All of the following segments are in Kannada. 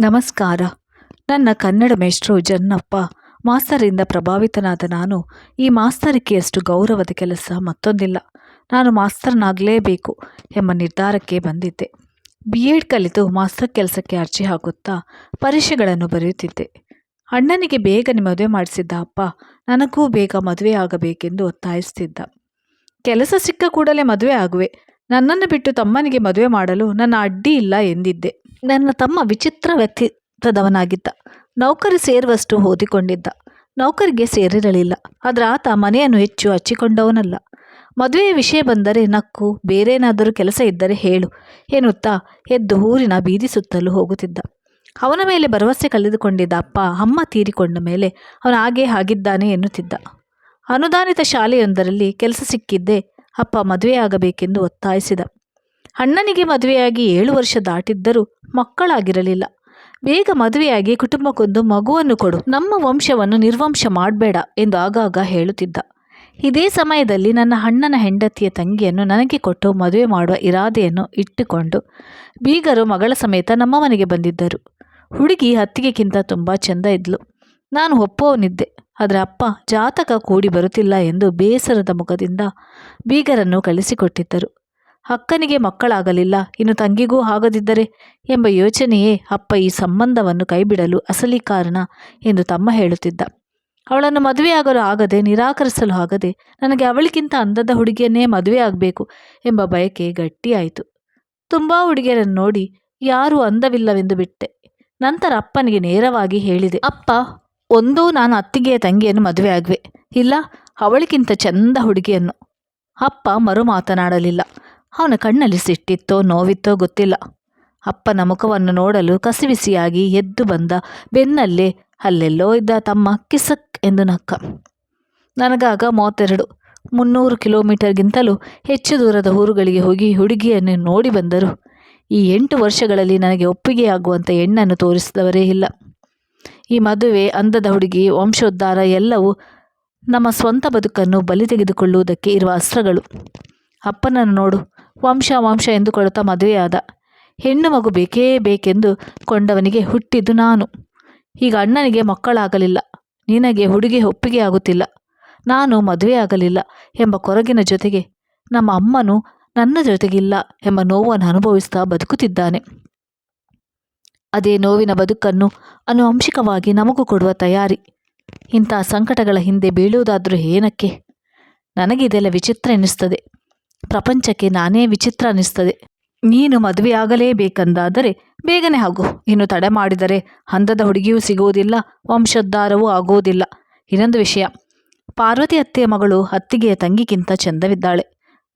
ನಮಸ್ಕಾರ. ನನ್ನ ಕನ್ನಡ ಮೇಷ್ಟ್ರು ಜನ್ನಪ್ಪ, ಮಾಸ್ತರಿಂದ ಪ್ರಭಾವಿತನಾದ ನಾನು ಈ ಮಾಸ್ತರಿಕೆಯಷ್ಟು ಗೌರವದ ಕೆಲಸ ಮತ್ತೊಂದಿಲ್ಲ. ನಾನು ಮಾಸ್ತರ್ನಾಗಲೇಬೇಕು ಎಂಬ ನಿರ್ಧಾರಕ್ಕೆ ಬಂದಿದ್ದೆ. ಬಿ ಎಡ್ ಕಲಿತು ಮಾಸ್ತರ್ ಕೆಲಸಕ್ಕೆ ಅರ್ಜಿ ಹಾಕುತ್ತಾ ಪರೀಕ್ಷೆಗಳನ್ನು ಬರೆಯುತ್ತಿದ್ದೆ. ಅಣ್ಣನಿಗೆ ಬೇಗನೆ ಮದುವೆ ಮಾಡಿಸಿದ್ದ ಅಪ್ಪ ನನಗೂ ಬೇಗ ಮದುವೆ ಆಗಬೇಕೆಂದು ಒತ್ತಾಯಿಸುತ್ತಿದ್ದ. ಕೆಲಸ ಸಿಕ್ಕ ಕೂಡಲೇ ಮದುವೆ ಆಗುವೆ. ನನ್ನನ್ನು ಬಿಟ್ಟು ತಮ್ಮನಿಗೆ ಮದುವೆ ಮಾಡಲು ನನ್ನ ಅಡ್ಡಿ ಇಲ್ಲ ಎಂದಿದ್ದೆ. ನನ್ನ ತಮ್ಮ ವಿಚಿತ್ರ ವ್ಯಕ್ತಿತ್ವದವನಾಗಿದ್ದ. ನೌಕರಿ ಸೇರುವಷ್ಟು ಓದಿಕೊಂಡಿದ್ದ. ನೌಕರಿಗೆ ಸೇರಿರಲಿಲ್ಲ. ಆದರೆ ಆತ ಮನೆಯನ್ನು ಹೆಚ್ಚು ಹಚ್ಚಿಕೊಂಡವನಲ್ಲ. ಮದುವೆಯ ವಿಷಯ ಬಂದರೆ ನಕ್ಕು ಬೇರೇನಾದರೂ ಕೆಲಸ ಇದ್ದರೆ ಹೇಳು, ಎನ್ನುತ್ತಾ ಎದ್ದು ಊರಿನ ಬೀದಿ ಸುತ್ತಲೂ ಹೋಗುತ್ತಿದ್ದ. ಅವನ ಮೇಲೆ ಭರವಸೆ ಕಳೆದುಕೊಂಡಿದ್ದ ಅಪ್ಪ ಅಮ್ಮ ತೀರಿಕೊಂಡ ಮೇಲೆ ಅವನು ಹಾಗೇ ಆಗಿದ್ದಾನೆ ಎನ್ನುತ್ತಿದ್ದ. ಅನುದಾನಿತ ಶಾಲೆಯೊಂದರಲ್ಲಿ ಕೆಲಸ ಸಿಕ್ಕಿದ್ದೇ ಅಪ್ಪ ಮದುವೆಯಾಗಬೇಕೆಂದು ಒತ್ತಾಯಿಸಿದ. ಅಣ್ಣನಿಗೆ ಮದುವೆಯಾಗಿ ಏಳು ವರ್ಷ ದಾಟಿದ್ದರೂ ಮಕ್ಕಳಾಗಿರಲಿಲ್ಲ. ಬೇಗ ಮದುವೆಯಾಗಿ ಕುಟುಂಬಕ್ಕೊಂದು ಮಗುವನ್ನು ಕೊಡು. ನಮ್ಮ ವಂಶವನ್ನು ನಿರ್ವಂಶ ಮಾಡಬೇಡ ಎಂದು ಆಗಾಗ ಹೇಳುತ್ತಿದ್ದ. ಇದೇ ಸಮಯದಲ್ಲಿ ನನ್ನ ಅಣ್ಣನ ಹೆಂಡತಿಯ ತಂಗಿಯನ್ನು ನನಗೆ ಕೊಟ್ಟು ಮದುವೆ ಮಾಡುವ ಇರಾದೆಯನ್ನು ಇಟ್ಟುಕೊಂಡು ಬೀಗರು ಮಗಳ ಸಮೇತ ನಮ್ಮ ಮನೆಗೆ ಬಂದಿದ್ದರು. ಹುಡುಗಿ ಹತ್ತಿಗೆಕ್ಕಿಂತ ತುಂಬ ಚೆಂದ ಇದ್ಲು. ನಾನು ಒಪ್ಪುವವನಿದ್ದೆ. ಆದರೆ ಅಪ್ಪ ಜಾತಕ ಕೂಡಿ ಬರುತ್ತಿಲ್ಲ ಎಂದು ಬೇಸರದ ಮುಖದಿಂದ ಬೀಗರನ್ನು ಕಳಿಸಿಕೊಟ್ಟಿದ್ದರು. ಅಕ್ಕನಿಗೆ ಮಕ್ಕಳಾಗಲಿಲ್ಲ. ಇನ್ನು ತಂಗಿಗೂ ಆಗದಿದ್ದರೆ ಎಂಬ ಯೋಚನೆಯೇ ಅಪ್ಪ ಈ ಸಂಬಂಧವನ್ನು ಕೈಬಿಡಲು ಅಸಲಿ ಕಾರಣ ಎಂದು ತಮ್ಮ ಹೇಳುತ್ತಿದ್ದ. ಅವಳನ್ನು ಮದುವೆಯಾಗಲು ಆಗದೆ, ನಿರಾಕರಿಸಲು ಆಗದೆ, ನನಗೆ ಅವಳಿಗಿಂತ ಅಂದದ ಹುಡುಗಿಯನ್ನೇ ಮದುವೆ ಆಗಬೇಕು ಎಂಬ ಬಯಕೆ ಗಟ್ಟಿಯಾಯಿತು. ತುಂಬ ಹುಡುಗಿಯರನ್ನು ನೋಡಿ ಯಾರೂ ಅಂದವಿಲ್ಲವೆಂದು ಬಿಟ್ಟೆ. ನಂತರ ಅಪ್ಪನಿಗೆ ನೇರವಾಗಿ ಹೇಳಿದೆ, ಅಪ್ಪ, ಒಂದೋ ನಾನು ಅತ್ತಿಗೆಯ ತಂಗಿಯನ್ನು ಮದುವೆ ಆಗುವೆ. ಇಲ್ಲ, ಅವಳಿಗಿಂತ ಚಂದ ಹುಡುಗಿಯನ್ನು. ಅಪ್ಪ ಮರು ಮಾತನಾಡಲಿಲ್ಲ. ಅವನ ಕಣ್ಣಲ್ಲಿ ಸಿಟ್ಟಿತ್ತೋ ನೋವಿತ್ತೋ ಗೊತ್ತಿಲ್ಲ. ಅಪ್ಪನ ಮುಖವನ್ನು ನೋಡಲು ಕಸಿವಿಸಿಯಾಗಿ ಎದ್ದು ಬಂದ ಬೆನ್ನಲ್ಲೇ ಅಲ್ಲೆಲ್ಲೋ ಇದ್ದ ತಮ್ಮ ಕಿಸಕ್ ಎಂದು ನಕ್ಕ. ನನಗಾಗ ಮೂವತ್ತೆರಡು, ಮುನ್ನೂರು ಕಿಲೋಮೀಟರ್ಗಿಂತಲೂ ಹೆಚ್ಚು ದೂರದ ಊರುಗಳಿಗೆ ಹೋಗಿ ಹುಡುಗಿಯನ್ನು ನೋಡಿ ಬಂದರು. ಈ ಎಂಟು ವರ್ಷಗಳಲ್ಲಿ ನನಗೆ ಒಪ್ಪಿಗೆಯಾಗುವಂಥ ಹೆಣ್ಣನ್ನು ತೋರಿಸಿದವರೇ ಇಲ್ಲ. ಈ ಮದುವೆ, ಅಂದದ ಹುಡುಗಿ, ವಂಶೋದ್ಧಾರ ಎಲ್ಲವೂ ನಮ್ಮ ಸ್ವಂತ ಬದುಕನ್ನು ಬಲಿ ತೆಗೆದುಕೊಳ್ಳುವುದಕ್ಕೆ ಇರುವ ಅಸ್ತ್ರಗಳು. ಅಪ್ಪನನ್ನು ನೋಡು ವಂಶ ವಂಶ ಎಂದುಕೊಳ್ಳುತ್ತಾ ಮದುವೆಯಾದ ಹೆಣ್ಣು ಮಗು ಬೇಕೇ ಬೇಕೆಂದು ಕೊಂಡವನಿಗೆ ಹುಟ್ಟಿದ್ದು ನಾನು. ಈಗ ಅಣ್ಣನಿಗೆ ಮಕ್ಕಳಾಗಲಿಲ್ಲ. ನಿನಗೆ ಹುಡುಗಿ ಒಪ್ಪಿಗೆ ಆಗುತ್ತಿಲ್ಲ. ನಾನು ಮದುವೆಯಾಗಲಿಲ್ಲ ಎಂಬ ಕೊರಗಿನ ಜೊತೆಗೆ ನಮ್ಮ ಅಮ್ಮನು ನನ್ನ ಜೊತೆಗಿಲ್ಲ ಎಂಬ ನೋವನ್ನು ಅನುಭವಿಸ್ತಾ ಬದುಕುತ್ತಿದ್ದಾನೆ. ಅದೇ ನೋವಿನ ಬದುಕನ್ನು ಅನುವಂಶಿಕವಾಗಿ ನಮಗೂ ಕೊಡುವ ತಯಾರಿ. ಇಂಥ ಸಂಕಟಗಳ ಹಿಂದೆ ಬೀಳುವುದಾದರೂ ಏನಕ್ಕೆ? ನನಗಿದೆಲ್ಲ ವಿಚಿತ್ರ ಎನ್ನಿಸ್ತದೆ ಪ್ರಪಂಚಕ್ಕೆ ನಾನೇ ವಿಚಿತ್ರ ಅನ್ನಿಸ್ತದೆ. ನೀನು ಮದುವೆಯಾಗಲೇಬೇಕೆಂದಾದರೆ ಬೇಗನೆ ಆಗು. ಇನ್ನು ತಡೆ ಮಾಡಿದರೆ ಹಂದದ ಹುಡುಗಿಯೂ ಸಿಗುವುದಿಲ್ಲ, ವಂಶೋದ್ಧಾರವೂ ಆಗುವುದಿಲ್ಲ. ಇನ್ನೊಂದು ವಿಷಯ. ಪಾರ್ವತಿ ಅತ್ತೆಯ ಮಗಳು ಅತ್ತಿಗೆಯ ತಂಗಿಗಿಂತ ಚಂದವಿದ್ದಾಳೆ.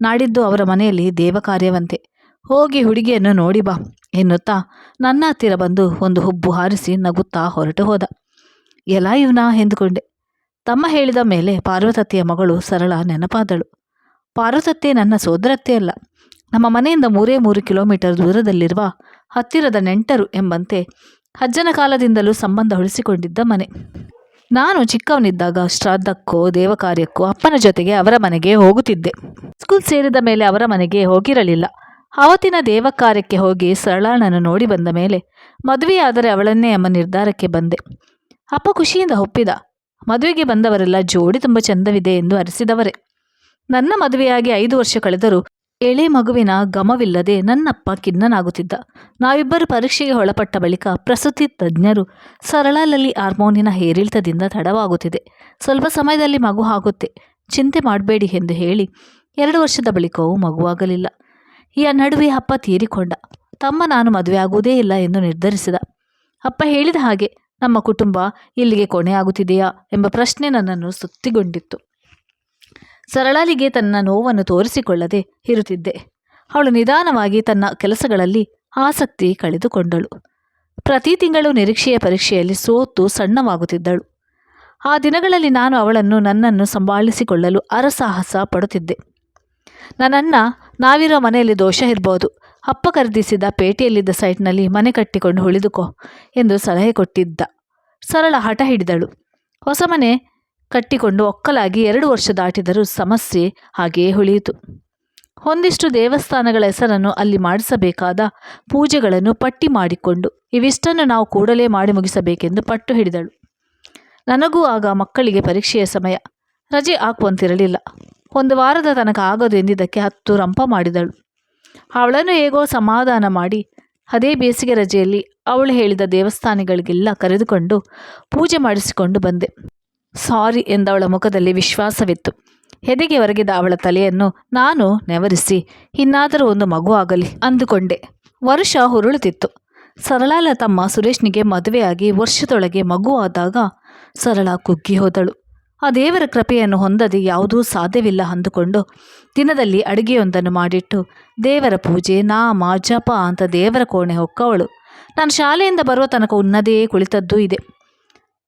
ನಾಡಿದ್ದು ಅವರ ಮನೆಯಲ್ಲಿ ದೇವ ಕಾರ್ಯವಂತೆ ಹೋಗಿ ಹುಡುಗಿಯನ್ನು ನೋಡಿ ಬಾ ಎನ್ನುತ್ತಾ ನನ್ನ ಹತ್ತಿರ ಬಂದು ಒಂದು ಹುಬ್ಬು ಹಾರಿಸಿ ನಗುತ್ತಾ ಹೊರಟು ಹೋದ. ಎಲ್ಲ ಇವನಾ ಎಂದುಕೊಂಡೆ. ತಮ್ಮ ಹೇಳಿದ ಮೇಲೆ ಪಾರ್ವತತ್ತೆಯ ಮಗಳು ಸರಳ ನೆನಪಾದಳು. ಪಾರ್ವತತ್ತೆ ನನ್ನ ಸೋದರತ್ತೆ ಅಲ್ಲ. ನಮ್ಮ ಮನೆಯಿಂದ ಮೂರೇ ಮೂರು ಕಿಲೋಮೀಟರ್ ದೂರದಲ್ಲಿರುವ ಹತ್ತಿರದ ನೆಂಟರು ಎಂಬಂತೆ ಅಜ್ಜನ ಕಾಲದಿಂದಲೂ ಸಂಬಂಧ ಉಳಿಸಿಕೊಂಡಿದ್ದ ಮನೆ. ನಾನು ಚಿಕ್ಕವನಿದ್ದಾಗ ಶ್ರಾದ್ದಕ್ಕೋ, ದೇವಕಾರ್ಯಕ್ಕೋ ಅಪ್ಪನ ಜೊತೆಗೆ ಅವರ ಮನೆಗೆ ಹೋಗುತ್ತಿದ್ದೆ. ಸ್ಕೂಲ್ ಸೇರಿದ ಮೇಲೆ ಅವರ ಮನೆಗೆ ಹೋಗಿರಲಿಲ್ಲ. ಆವತ್ತಿನ ದೇವಕಾರ್ಯಕ್ಕೆ ಹೋಗಿ ಸರಳಾಳನ್ನು ನೋಡಿ ಬಂದ ಮೇಲೆ ಮದುವೆಯಾದರೆ ಅವಳನ್ನೇ ಎಂಬ ನಿರ್ಧಾರಕ್ಕೆ ಬಂದೆ. ಅಪ್ಪ ಖುಷಿಯಿಂದ ಒಪ್ಪಿದ. ಮದುವೆಗೆ ಬಂದವರೆಲ್ಲ ಜೋಡಿ ತುಂಬ ಚಂದವಿದೆ ಎಂದು ಅರಿಸಿದವರೇ. ನನ್ನ ಮದುವೆಯಾಗಿ ಐದು ವರ್ಷ ಕಳೆದರೂ ಎಳೆ ಮಗುವಿನ ಗಮವಿಲ್ಲದೆ ನನ್ನಪ್ಪ ಖಿನ್ನನಾಗುತ್ತಿದ್ದ. ನಾವಿಬ್ಬರು ಪರೀಕ್ಷೆಗೆ ಒಳಪಟ್ಟ ಬಳಿಕ ಪ್ರಸೂತಿ ತಜ್ಞರು ಸರಳಲಲ್ಲಿ ಹಾರ್ಮೋನಿನ ಏರಿಳಿತದಿಂದ ತಡವಾಗುತ್ತಿದೆ. ಸ್ವಲ್ಪ ಸಮಯದಲ್ಲಿ ಮಗು ಆಗುತ್ತೆ. ಚಿಂತೆ ಮಾಡಬೇಡಿ ಎಂದು ಹೇಳಿ ಎರಡು ವರ್ಷದ ಬಳಿಕವೂ ಮಗುವಾಗಲಿಲ್ಲ. ಈ ನಡುವೆ ಅಪ್ಪ ತೀರಿಕೊಂಡ. ತಮ್ಮ ನಾನು ಮದುವೆಯಾಗುವುದೇ ಇಲ್ಲ ಎಂದು ನಿರ್ಧರಿಸಿದ. ಅಪ್ಪ ಹೇಳಿದ ಹಾಗೆ, ನಮ್ಮ ಕುಟುಂಬ ಇಲ್ಲಿಗೆ ಕೊನೆಯಾಗುತ್ತಿದೆಯಾ ಎಂಬ ಪ್ರಶ್ನೆ ನನ್ನನ್ನು ಸುತ್ತಿಗೊಂಡಿತ್ತು. ಸರಳಾಲಿಗೆ ತನ್ನ ನೋವನ್ನು ತೋರಿಸಿಕೊಳ್ಳದೆ ಇರುತ್ತಿದ್ದೆ. ಅವಳು ನಿಧಾನವಾಗಿ ತನ್ನ ಕೆಲಸಗಳಲ್ಲಿ ಆಸಕ್ತಿ ಕಳೆದುಕೊಂಡಳು. ಪ್ರತಿ ತಿಂಗಳು ನಿರೀಕ್ಷೆಯ ಪರೀಕ್ಷೆಯಲ್ಲಿ ಸೋತು ಸಣ್ಣವಾಗುತ್ತಿದ್ದಳು. ಆ ದಿನಗಳಲ್ಲಿ ನಾನು ಅವಳನ್ನು ನನ್ನನ್ನು ಸಂಭಾಳಿಸಿಕೊಳ್ಳಲು ಅರಸಾಹಸ ಪಡುತ್ತಿದ್ದೆ. ನನ್ನನ್ನ, ನಾವಿರೋ ಮನೆಯಲ್ಲಿ ದೋಷ ಇರ್ಬೋದು. ಅಪ್ಪ ಖರೀದಿಸಿದ ಪೇಟೆಯಲ್ಲಿದ್ದ ಸೈಟ್ನಲ್ಲಿ ಮನೆ ಕಟ್ಟಿಕೊಂಡು ಉಳಿದುಕೋ ಎಂದು ಸಲಹೆ ಕೊಟ್ಟಿದ್ದ. ಸರಳ ಹಠ ಹಿಡಿದಳು. ಹೊಸ ಮನೆ ಕಟ್ಟಿಕೊಂಡು ಒಕ್ಕಲಾಗಿ ಎರಡು ವರ್ಷ ದಾಟಿದರೂ ಸಮಸ್ಯೆ ಹಾಗೆಯೇ ಉಳಿಯಿತು. ಒಂದಿಷ್ಟು ದೇವಸ್ಥಾನಗಳ ಹೆಸರನ್ನು ಅಲ್ಲಿ ಮಾಡಿಸಬೇಕಾದ ಪೂಜೆಗಳನ್ನು ಪಟ್ಟಿ ಮಾಡಿಕೊಂಡು ಇವಿಷ್ಟನ್ನು ನಾವು ಕೂಡಲೇ ಮಾಡಿ ಮುಗಿಸಬೇಕೆಂದು ಪಟ್ಟು ಹಿಡಿದಳು. ನನಗೂ ಆಗ ಮಕ್ಕಳಿಗೆ ಪರೀಕ್ಷೆಯ ಸಮಯ. ರಜೆ ಹಾಕುವಂತಿರಲಿಲ್ಲ. ಒಂದು ವಾರದ ತನಕ ಆಗದು ಎಂದಿದ್ದಕ್ಕೆ ಹತ್ತು ರಂಪ ಮಾಡಿದಳು. ಅವಳನ್ನು ಹೇಗೋ ಸಮಾಧಾನ ಮಾಡಿ ಅದೇ ಬೇಸಿಗೆ ರಜೆಯಲ್ಲಿ ಅವಳು ಹೇಳಿದ ದೇವಸ್ಥಾನಗಳಿಗೆಲ್ಲ ಕರೆದುಕೊಂಡು ಪೂಜೆ ಮಾಡಿಸಿಕೊಂಡು ಬಂದೆ. ಸಾರಿ ಎಂದವಳ ಮುಖದಲ್ಲಿ ವಿಶ್ವಾಸವಿತ್ತು. ಹೆದೆಗೆ ಒರಗಿದ ಅವಳ ತಲೆಯನ್ನು ನಾನು ನೆವರಿಸಿ, ಇನ್ನಾದರೂ ಒಂದು ಮಗು ಆಗಲಿ ಅಂದುಕೊಂಡೆ. ವರುಷ ಹುರುಳುತ್ತಿತ್ತು. ಸರಳಾಲ ತಮ್ಮ ಸುರೇಶ್ನಿಗೆ ಮದುವೆಯಾಗಿ ವರ್ಷದೊಳಗೆ ಮಗು ಆದಾಗ ಸರಳ ಕುಗ್ಗಿ ಹೋದಳು. ಆ ದೇವರ ಕೃಪೆಯನ್ನು ಹೊಂದದೆ ಯಾವುದೂ ಸಾಧ್ಯವಿಲ್ಲ ಅಂದುಕೊಂಡು ದಿನದಲ್ಲಿ ಅಡುಗೆಯೊಂದನ್ನು ಮಾಡಿಟ್ಟು, ದೇವರ ಪೂಜೆ, ನಾಮ, ಜಪ ಅಂತ ದೇವರ ಕೋಣೆ ಹೊಕ್ಕವಳು. ನಾನು ಶಾಲೆಯಿಂದ ಬರುವ ತನಕ ಉನ್ನದೇ ಕುಳಿತದ್ದೂ ಇದೆ.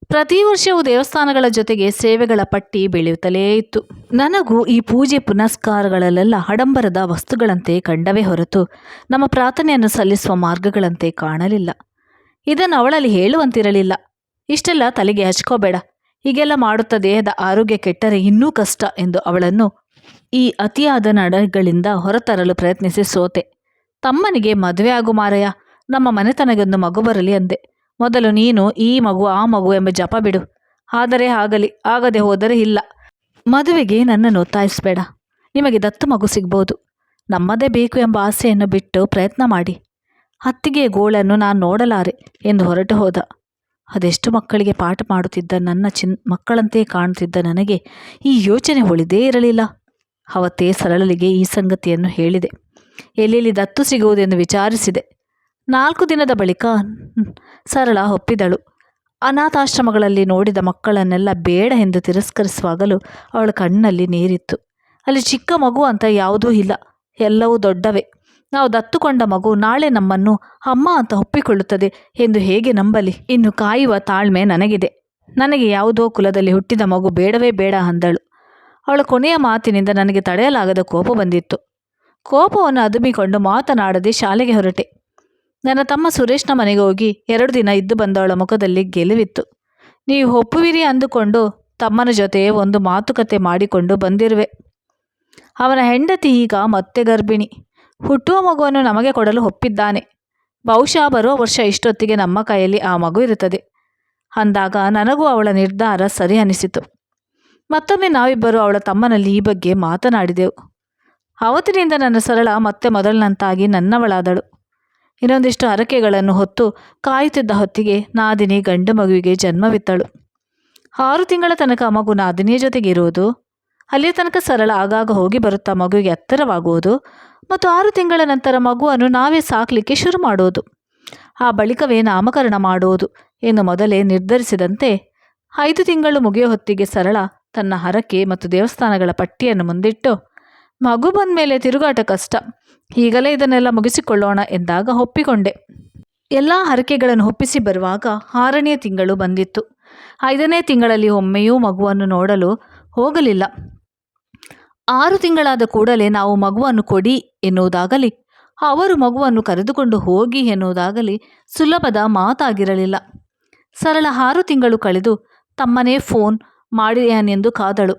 ಪ್ರತಿ ವರ್ಷವೂ ದೇವಸ್ಥಾನಗಳ ಜೊತೆಗೆ ಸೇವೆಗಳ ಪಟ್ಟಿ ಬೆಳೆಯುತ್ತಲೇ ಇತ್ತು. ನನಗೂ ಈ ಪೂಜೆ ಪುನಸ್ಕಾರಗಳಲ್ಲೆಲ್ಲ ಹಡಂಬರದ ವಸ್ತುಗಳಂತೆ ಕಂಡವೇ ಹೊರತು ನಮ್ಮ ಪ್ರಾರ್ಥನೆಯನ್ನು ಸಲ್ಲಿಸುವ ಮಾರ್ಗಗಳಂತೆ ಕಾಣಲಿಲ್ಲ. ಇದನ್ನು ಅವಳಲ್ಲಿ ಹೇಳುವಂತಿರಲಿಲ್ಲ. ಇಷ್ಟೆಲ್ಲ ತಲೆಗೆ ಹಚ್ಕೋಬೇಡ. ಹೀಗೆಲ್ಲ ಮಾಡುತ್ತ ದೇಹದ ಆರೋಗ್ಯ ಕೆಟ್ಟರೆ ಇನ್ನೂ ಕಷ್ಟ ಎಂದು ಅವಳನ್ನು ಈ ಅತಿಯಾದ ನಡಗಳಿಂದ ಹೊರತರಲು ಪ್ರಯತ್ನಿಸಿ ಸೋತೆ. ತಮ್ಮನಿಗೆ ಮದುವೆ ಆಗು ಮಾರಯ್ಯ, ನಮ್ಮ ಮನೆತನಗೊಂದು ಮಗು ಬರಲಿ ಅಂದೆ. ಮೊದಲು ನೀನು ಈ ಮಗು, ಆ ಮಗು ಎಂಬ ಜಪ ಬಿಡು. ಆದರೆ ಆಗಲಿ ಆಗದೆ ಹೋದರೆ ಇಲ್ಲ. ಮದುವೆಗೆ ನನ್ನನ್ನು ಒತ್ತಾಯಿಸಬೇಡ. ನಿಮಗೆ ದತ್ತು ಮಗು ಸಿಗ್ಬೋದು. ನಮ್ಮದೇ ಬೇಕು ಎಂಬ ಆಸೆಯನ್ನು ಬಿಟ್ಟು ಪ್ರಯತ್ನ ಮಾಡಿ. ಹತ್ತಿಗೆ ಗೋಳನ್ನು ನಾನು ನೋಡಲಾರೆ ಎಂದು ಹೊರಟು ಹೋದ. ಅದೆಷ್ಟು ಮಕ್ಕಳಿಗೆ ಪಾಠ ಮಾಡುತ್ತಿದ್ದ ನನ್ನ ಚಿನ್, ಮಕ್ಕಳಂತೆ ಕಾಣುತ್ತಿದ್ದ ನನಗೆ ಈ ಯೋಚನೆ ಉಳಿದೇ ಇರಲಿಲ್ಲ. ಅವತ್ತೇ ಸರಳಲಿಗೆ ಈ ಸಂಗತಿಯನ್ನು ಹೇಳಿದೆ. ಎಲ್ಲೆಲ್ಲಿ ದತ್ತು ಸಿಗುವುದೆಂದು ವಿಚಾರಿಸಿದೆ. ನಾಲ್ಕು ದಿನದ ಬಳಿಕ ಸರಳ ಒಪ್ಪಿದಳು. ಅನಾಥಾಶ್ರಮಗಳಲ್ಲಿ ನೋಡಿದ ಮಕ್ಕಳನ್ನೆಲ್ಲ ಬೇಡ ಎಂದು ತಿರಸ್ಕರಿಸುವಾಗಲೂ ಅವಳ ಕಣ್ಣಲ್ಲಿ ನೀರಿತ್ತು. ಅಲ್ಲಿ ಚಿಕ್ಕ ಮಗು ಅಂತ ಯಾವುದೂ ಇಲ್ಲ. ಎಲ್ಲವೂ ದೊಡ್ಡವೇ. ನಾವು ದತ್ತುಕೊಂಡ ಮಗು ನಾಳೆ ನಮ್ಮನ್ನು ಅಮ್ಮ ಅಂತ ಒಪ್ಪಿಕೊಳ್ಳುತ್ತದೆ ಎಂದು ಹೇಗೆ ನಂಬಲಿ? ಇನ್ನು ಕಾಯುವ ತಾಳ್ಮೆ ನನಗಿದೆ. ನನಗೆ ಯಾವುದೋ ಕುಲದಲ್ಲಿ ಹುಟ್ಟಿದ ಮಗು ಬೇಡವೇ ಬೇಡ ಅಂದಳು. ಅವಳ ಕೊನೆಯ ಮಾತಿನಿಂದ ನನಗೆ ತಡೆಯಲಾಗದ ಕೋಪ ಬಂದಿತ್ತು. ಕೋಪವನ್ನು ಅದುಮಿಕೊಂಡು ಮಾತನಾಡದೆ ಶಾಲೆಗೆ ಹೊರಟೆ. ನನ್ನ ತಮ್ಮ ಸುರೇಶ್ನ ಮನೆಗೆ ಹೋಗಿ ಎರಡು ದಿನ ಇದ್ದು ಬಂದವಳ ಮುಖದಲ್ಲಿ ಗೆಲುವಿತ್ತು. ನೀವು ಒಪ್ಪುವಿರಿ ಅಂದುಕೊಂಡು ತಮ್ಮನ ಜೊತೆ ಒಂದು ಮಾತುಕತೆ ಮಾಡಿಕೊಂಡು ಬಂದಿರುವೆ. ಅವನ ಹೆಂಡತಿ ಈಗ ಮತ್ತೆ ಗರ್ಭಿಣಿ. ಹುಟ್ಟುವ ಮಗುವನ್ನು ನಮಗೆ ಕೊಡಲು ಒಪ್ಪಿದ್ದಾನೆ. ಬಹುಶಃ ಬರುವ ವರ್ಷ ಇಷ್ಟೊತ್ತಿಗೆ ನಮ್ಮ ಕೈಯಲ್ಲಿ ಆ ಮಗು ಇರುತ್ತದೆ. ಅಂದಾಗ ನನಗೂ ಅವಳ ನಿರ್ಧಾರ ಸರಿ ಅನಿಸಿತು. ಮತ್ತೊಮ್ಮೆ ನಾವಿಬ್ಬರು ಅವಳ ತಮ್ಮನಲ್ಲಿ ಈ ಬಗ್ಗೆ ಮಾತನಾಡಿದೆವು. ಅವತ್ತಿನಿಂದ ನನ್ನ ಸರಳ ಮತ್ತೆ ಮೊದಲಿನಂತಾಗಿ ನನ್ನವಳಾದಳು. ಇನ್ನೊಂದಿಷ್ಟು ಹರಕೆಗಳನ್ನು ಹೊತ್ತು ಕಾಯುತ್ತಿದ್ದ ಹೊತ್ತಿಗೆ ನಾದಿನಿ ಗಂಡು ಮಗುವಿಗೆ ಜನ್ಮವಿತ್ತಳು. ಆರು ತಿಂಗಳ ತನಕ ಮಗು ನಾದಿನಿಯ ಜೊತೆಗೆ ಇರುವುದು, ಅಲ್ಲಿಯ ತನಕ ಸರಳ ಆಗಾಗ ಹೋಗಿ ಬರುತ್ತಾ ಮಗುವಿಗೆ ಎತ್ತರವಾಗುವುದು ಮತ್ತು ಆರು ತಿಂಗಳ ನಂತರ ಮಗುವನ್ನು ನಾವೇ ಸಾಕಲಿಕ್ಕೆ ಶುರು ಮಾಡುವುದು. ಆ ಬಳಿಕವೇ ನಾಮಕರಣ ಮಾಡುವುದು ಎಂದು ಮೊದಲೇ ನಿರ್ಧರಿಸಿದಂತೆ ಐದು ತಿಂಗಳು ಮುಗಿಯ ಹೊತ್ತಿಗೆ ಸರಳ ತನ್ನ ಹರಕೆ ಮತ್ತು ದೇವಸ್ಥಾನಗಳ ಪಟ್ಟಿಯನ್ನು ಮುಂದಿಟ್ಟು ಮಗು ಬಂದ ಮೇಲೆ ತಿರುಗಾಟ ಕಷ್ಟ. ಈಗಲೇ ಇದನ್ನೆಲ್ಲ ಮುಗಿಸಿಕೊಳ್ಳೋಣ ಎಂದಾಗ ಒಪ್ಪಿಕೊಂಡೆ. ಎಲ್ಲ ಹರಕೆಗಳನ್ನು ಒಪ್ಪಿಸಿ ಬರುವಾಗ ಆರನೇ ತಿಂಗಳು ಬಂದಿತ್ತು. ಐದನೇ ತಿಂಗಳಲ್ಲಿ ಒಮ್ಮೆಯೂ ಮಗುವನ್ನು ನೋಡಲು ಹೋಗಲಿಲ್ಲ. ಆರು ತಿಂಗಳಾದ ಕೂಡಲೇ ನಾವು ಮಗುವನ್ನು ಕೊಡಿ ಎನ್ನುವುದಾಗಲಿ, ಅವರು ಮಗುವನ್ನು ಕರೆದುಕೊಂಡು ಹೋಗಿ ಎನ್ನುವುದಾಗಲಿ ಸುಲಭದ ಮಾತಾಗಿರಲಿಲ್ಲ. ಸರಳ ಆರು ತಿಂಗಳು ಕಳೆದು ತಮ್ಮನೇ ಫೋನ್ ಮಾಡಿಯಾನೆಂದು ಕಾದಳು.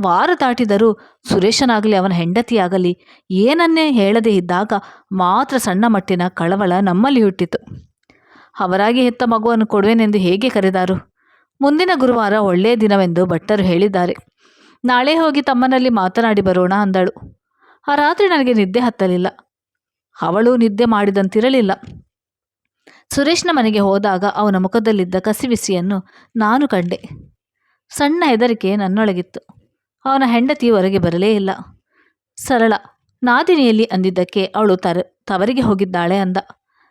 ವಾರ ದಾಟಿದರೂ ಸುರೇಶನಾಗಲಿ ಅವನ ಹೆಂಡತಿಯಾಗಲಿ ಏನನ್ನೇ ಹೇಳದೇ ಇದ್ದಾಗ ಮಾತ್ರ ಸಣ್ಣ ಮಟ್ಟಿನ ಕಳವಳ ನಮ್ಮಲ್ಲಿ ಹುಟ್ಟಿತು. ಅವರಾಗಿ ಹೆತ್ತ ಮಗುವನ್ನು ಕೊಡುವೆನೆಂದು ಹೇಗೆ ಕರೆದಾರು? ಮುಂದಿನ ಗುರುವಾರ ಒಳ್ಳೆಯ ದಿನವೆಂದು ಭಟ್ಟರು ಹೇಳಿದ್ದಾರೆ. ನಾಳೆ ಹೋಗಿ ತಮ್ಮನಲ್ಲಿ ಮಾತನಾಡಿ ಬರೋಣ ಅಂದಳು. ಆ ರಾತ್ರಿ ನನಗೆ ನಿದ್ದೆ ಹತ್ತಲಿಲ್ಲ. ಅವಳು ನಿದ್ದೆ ಮಾಡಿದಂತಿರಲಿಲ್ಲ. ಸುರೇಶ್ನ ಮನೆಗೆ ಹೋದಾಗ ಅವನ ಮುಖದಲ್ಲಿದ್ದ ಕಸಿವಿಸಿಯನ್ನು ನಾನು ಕಂಡೆ. ಸಣ್ಣ ಹೆದರಿಕೆ ನನ್ನೊಳಗಿತ್ತು. ಅವನ ಹೆಂಡತಿ ಹೊರಗೆ ಬರಲೇ ಇಲ್ಲ. ಸರಳ, ನಾದಿನಿಯಲ್ಲಿ ಅಂದಿದ್ದಕ್ಕೆ ಅವಳು ತರ, ತವರಿಗೆ ಹೋಗಿದ್ದಾಳೆ ಅಂದ.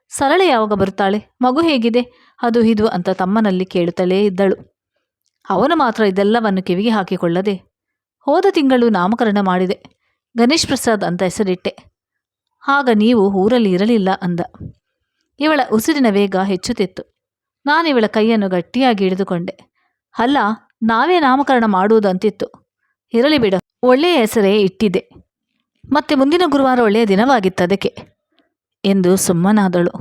ಸರಳ ಯಾವಾಗ ಬರುತ್ತಾಳೆ? ಮಗು ಹೇಗಿದೆ? ಅದು ಇದು ಅಂತ ತಮ್ಮನಲ್ಲಿ ಕೇಳುತ್ತಲೇ ಇದ್ದಳು. ಅವನು ಮಾತ್ರ ಇದೆಲ್ಲವನ್ನು ಕಿವಿಗೆ ಹಾಕಿಕೊಳ್ಳದೆ, ಹೋದ ತಿಂಗಳು ನಾಮಕರಣ ಮಾಡಿದೆ. ಗಣೇಶ್ ಪ್ರಸಾದ್ ಅಂತ ಹೆಸರಿಟ್ಟೆ. ಆಗ ನೀವು ಊರಲ್ಲಿ ಇರಲಿಲ್ಲ ಅಂದ. ಇವಳ ಉಸಿರಿನ ವೇಗ ಹೆಚ್ಚುತ್ತಿತ್ತು. ನಾನು ಇವಳ ಕೈಯನ್ನು ಗಟ್ಟಿಯಾಗಿ ಹಿಡಿದುಕೊಂಡೆ. ಅಲ್ಲ, ನಾವೇ ನಾಮಕರಣ ಮಾಡುವುದಂತಿತ್ತು. ಇರಲಿ ಬಿಡ. ಒಳ್ಳೆಯ ಹೆಸರೇ ಇಟ್ಟಿದೆ. ಮತ್ತೆ ಮುಂದಿನ ಗುರುವಾರ ಒಳ್ಳೆಯ ದಿನವಾಗಿತ್ತು ಅದಕ್ಕೆ ಎಂದು ಸುಮ್ಮನಾದಳು.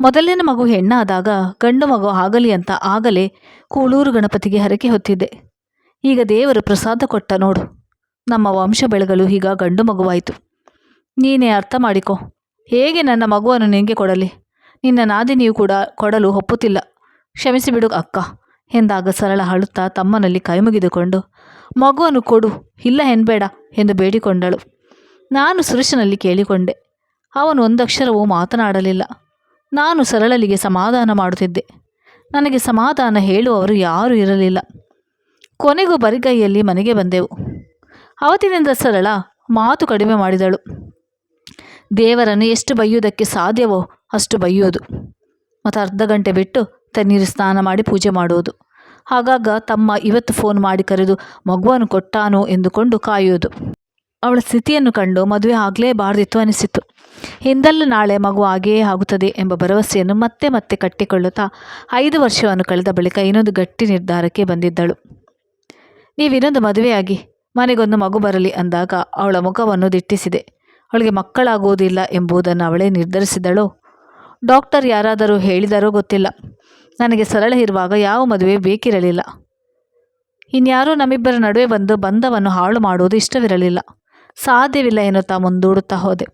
ಮೊದಲಿನ ಮಗು ಹೆಣ್ಣಾದಾಗ ಗಂಡು ಮಗು ಆಗಲಿ ಅಂತ ಆಗಲೇ ಕೂಳೂರು ಗಣಪತಿಗೆ ಹರಕೆ ಹೊತ್ತಿದ್ದೆ. ಈಗ ದೇವರು ಪ್ರಸಾದ ಕೊಟ್ಟ ನೋಡು. ನಮ್ಮ ವಂಶ ಬೆಳಗಲು ಈಗ ಗಂಡು ಮಗುವಾಯಿತು. ನೀನೇ ಅರ್ಥ ಮಾಡಿಕೊ. ಹೇಗೆ ನನ್ನ ಮಗುವನ್ನು ನಿನಗೆ ಕೊಡಲಿ? ನಿನ್ನ ನಾದಿನಿಯು ಕೂಡ ಕೊಡಲು ಒಪ್ಪುತ್ತಿಲ್ಲ. ಕ್ಷಮಿಸಿಬಿಡು ಅಕ್ಕ. ಎಂದಾಗ ಸರಳ ಅಳುತ್ತಾ ತಮ್ಮನಲ್ಲಿ ಕೈಮುಗಿದುಕೊಂಡು, ಮಗುವನ್ನು ಕೊಡು, ಇಲ್ಲ ಎನ್ಬೇಡ ಎಂದು ಬೇಡಿಕೊಂಡಳು. ನಾನು ಸುರೇಶನಲ್ಲಿ ಕೇಳಿಕೊಂಡೆ. ಅವನು ಒಂದಕ್ಷರವೂ ಮಾತನಾಡಲಿಲ್ಲ. ನಾನು ಸರಳಲಿಗೆ ಸಮಾಧಾನ ಮಾಡುತ್ತಿದ್ದೆ. ನನಗೆ ಸಮಾಧಾನ ಹೇಳುವವರು ಯಾರೂ ಇರಲಿಲ್ಲ. ಕೊನೆಗೂ ಬರಿಗೈಯಲ್ಲಿ ಮನೆಗೆ ಬಂದೆವು. ಅವತ್ತಿನಿಂದ ಸರಳ ಮಾತು ಕಡಿಮೆ ಮಾಡಿದಳು. ದೇವರನ್ನು ಎಷ್ಟು ಬೈಯುವುದಕ್ಕೆ ಸಾಧ್ಯವೋ ಅಷ್ಟು ಬೈಯೋದು ಮತ್ತು ಅರ್ಧ ಗಂಟೆ ಬಿಟ್ಟು ತಣ್ಣೀರು ಸ್ನಾನ ಮಾಡಿ ಪೂಜೆ ಮಾಡುವುದು ಆಗಾಗ ತಮ್ಮ ಇವತ್ತು ಫೋನ್ ಮಾಡಿ ಕರೆದು, ಮಗುವನ್ನು ಕೊಟ್ಟಾನು? ಎಂದುಕೊಂಡು ಕಾಯುವುದು ಅವಳ ಸ್ಥಿತಿಯನ್ನು ಕಂಡು ಮದುವೆ ಆಗಲೇಬಾರದಿತ್ತು ಅನಿಸಿತು. ಹಿಂದಲ್ಲ ನಾಳೆ ಮಗು ಹಾಗೆಯೇ ಆಗುತ್ತದೆ ಎಂಬ ಭರವಸೆಯನ್ನು ಮತ್ತೆ ಮತ್ತೆ ಕಟ್ಟಿಕೊಳ್ಳುತ್ತಾ ಐದು ವರ್ಷವನ್ನು ಕಳೆದ ಬಳಿಕ ಇನ್ನೊಂದು ಗಟ್ಟಿ ನಿರ್ಧಾರಕ್ಕೆ ಬಂದಿದ್ದಳು. ನೀವಿನ್ನೊಂದು ಮದುವೆಯಾಗಿ, ಮನೆಗೊಂದು ಮಗು ಬರಲಿ ಅಂದಾಗ ಅವಳ ಮುಖವನ್ನು ದಿಟ್ಟಿಸಿದೆ. ಅವಳಿಗೆ ಮಕ್ಕಳಾಗುವುದಿಲ್ಲ ಎಂಬುದನ್ನು ಅವಳೇ ನಿರ್ಧರಿಸಿದಳು. ಡಾಕ್ಟರ್ ಯಾರಾದರೂ ಹೇಳಿದರೋ ಗೊತ್ತಿಲ್ಲ. ನನಗೆ ಸರಳ ಇರುವಾಗ ಯಾವ ಮದುವೆ ಬೇಕಿರಲಿಲ್ಲ. ಇನ್ಯಾರೂ ನಮ್ಮಿಬ್ಬರ ನಡುವೆ ಬಂದು ಬಂಧವನ್ನು ಹಾಳು ಮಾಡುವುದು ಇಷ್ಟವಿರಲಿಲ್ಲ. ಸಾಧ್ಯವಿಲ್ಲ ಎನ್ನುತ್ತಾ ಮುಂದೂಡುತ್ತಾ ಹೋದೆ.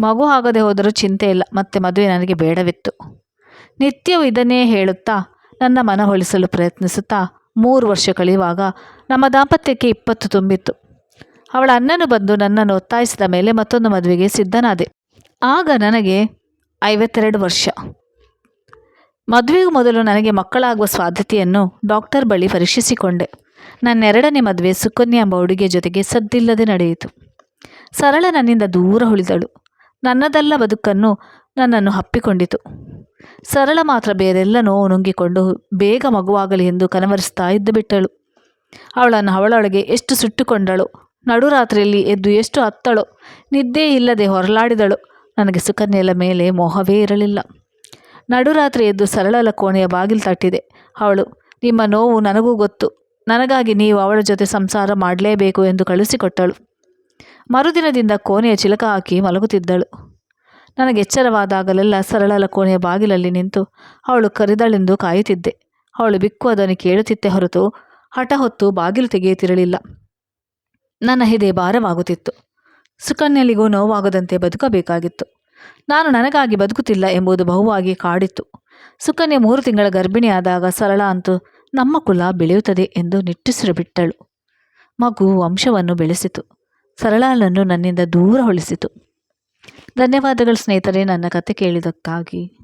ಮಗು ಆಗದೆ ಹೋದರೂ ಚಿಂತೆ ಇಲ್ಲ, ಮತ್ತೆ ಮದುವೆ ನನಗೆ ಬೇಡವಿತ್ತು. ನಿತ್ಯವೂ ಇದನ್ನೇ ಹೇಳುತ್ತಾ, ನನ್ನ ಮನವೊಲಿಸಲು ಪ್ರಯತ್ನಿಸುತ್ತಾ, ಮೂರು ವರ್ಷ ಕಳೆಯುವಾಗ ನಮ್ಮ ದಾಂಪತ್ಯಕ್ಕೆ ಇಪ್ಪತ್ತು ತುಂಬಿತ್ತು. ಅವಳ ಅಣ್ಣನು ಬಂದು ನನ್ನನ್ನು ಒತ್ತಾಯಿಸಿದ ಮೇಲೆ ಮತ್ತೊಂದು ಮದುವೆಗೆ ಸಿದ್ಧನಾದೆ. ಆಗ ನನಗೆ ಐವತ್ತೆರಡು ವರ್ಷ. ಮದುವೆಗೂ ಮೊದಲು ನನಗೆ ಮಕ್ಕಳಾಗುವ ಸಾಧ್ಯತೆಯನ್ನು ಡಾಕ್ಟರ್ ಬಳಿ ಪರೀಕ್ಷಿಸಿಕೊಂಡೆ. ನನ್ನೆರಡನೇ ಮದುವೆ ಸುಕನ್ಯಾ ಎಂಬ ಹುಡುಗಿಯ ಜೊತೆಗೆ ಸದ್ದಿಲ್ಲದೆ ನಡೆಯಿತು. ಸರಳ ನನ್ನಿಂದ ದೂರ ಉಳಿದಳು. ನನ್ನದಲ್ಲ ಬದುಕನ್ನು ನನ್ನನ್ನು ಹಪ್ಪಿಕೊಂಡಿತು ಸರಳ ಮಾತ್ರ ಬೇರೆಲ್ಲ ನೋವು ನುಂಗಿಕೊಂಡು ಬೇಗ ಮಗುವಾಗಲಿ ಎಂದು ಕನವರಿಸ್ತಾ ಇದ್ದು ಬಿಟ್ಟಳು. ಅವಳನ್ನು ಅವಳೊಳಗೆ ಎಷ್ಟು ಸುಟ್ಟುಕೊಂಡಳು, ನಡುರಾತ್ರಿಯಲ್ಲಿ ಎದ್ದು ಎಷ್ಟು ಅತ್ತಳು, ನಿದ್ದೆ ಇಲ್ಲದೆ ಹೊರಲಾಡಿದಳು. ನನಗೆ ಸುಕನ್ಯೆಯ ಮೇಲೆ ಮೋಹವೇ ಇರಲಿಲ್ಲ. ನಡುರಾತ್ರಿ ಎದ್ದು ಸರಳಲ ಕೋಣೆಯ ಬಾಗಿಲು ತಟ್ಟಿದೆ. ಅವಳು, ನಿಮ್ಮ ನೋವು ನನಗೂ ಗೊತ್ತು. ನನಗಾಗಿ ನೀವು ಅವಳ ಜೊತೆ ಸಂಸಾರ ಮಾಡಲೇಬೇಕು ಎಂದು ಕಳಿಸಿಕೊಟ್ಟಳು ಮರುದಿನದಿಂದ ಕೋಣೆಯ ಚಿಲಕ ಹಾಕಿ ಮಲಗುತ್ತಿದ್ದಳು. ನನಗೆ ಎಚ್ಚರವಾದಾಗಲೆಲ್ಲ ಸರಳಲ ಕೋಣೆಯ ಬಾಗಿಲಲ್ಲಿ ನಿಂತು ಅವಳು ಕರೆದಳೆಂದು ಕಾಯುತ್ತಿದ್ದೆ. ಅವಳು ಬಿಕ್ಕು ಅದನ್ನು ಕೇಳುತ್ತಿತ್ತೆ ಹೊರತು ಹಠ ಹೊತ್ತು ಬಾಗಿಲು ತೆಗೆಯುತ್ತಿರಲಿಲ್ಲ. ನನ್ನ ಹೆದೆ ಭಾರವಾಗುತ್ತಿತ್ತು. ಸುಕನ್ಯಲಿಗೂ ನೋವಾಗದಂತೆ ಬದುಕಬೇಕಾಗಿತ್ತು. ನಾನು ನನಗಾಗಿ ಬದುಕುತ್ತಿಲ್ಲ ಎಂಬುದು ಬಹುವಾಗಿ ಕಾಡಿತ್ತು. ಸುಕನ್ಯೆ ಮೂರು ತಿಂಗಳ ಗರ್ಭಿಣಿಯಾದಾಗ ಸರಳ ಅಂತೂ ನಮ್ಮ ಕುಲ ಬೆಳೆಯುತ್ತದೆ ಎಂದು ನಿಟ್ಟುಸಿರು ಬಿಟ್ಟಳು. ಮಗು ವಂಶವನ್ನು ಬೆಳೆಸಿತು. ಸರಳನನ್ನು ನನ್ನಿಂದ ದೂರ ಹೊಳಿಸಿತು ಧನ್ಯವಾದಗಳು ಸ್ನೇಹಿತರೆ, ನನ್ನ ಕತೆ ಕೇಳಿದ್ದಕ್ಕಾಗಿ.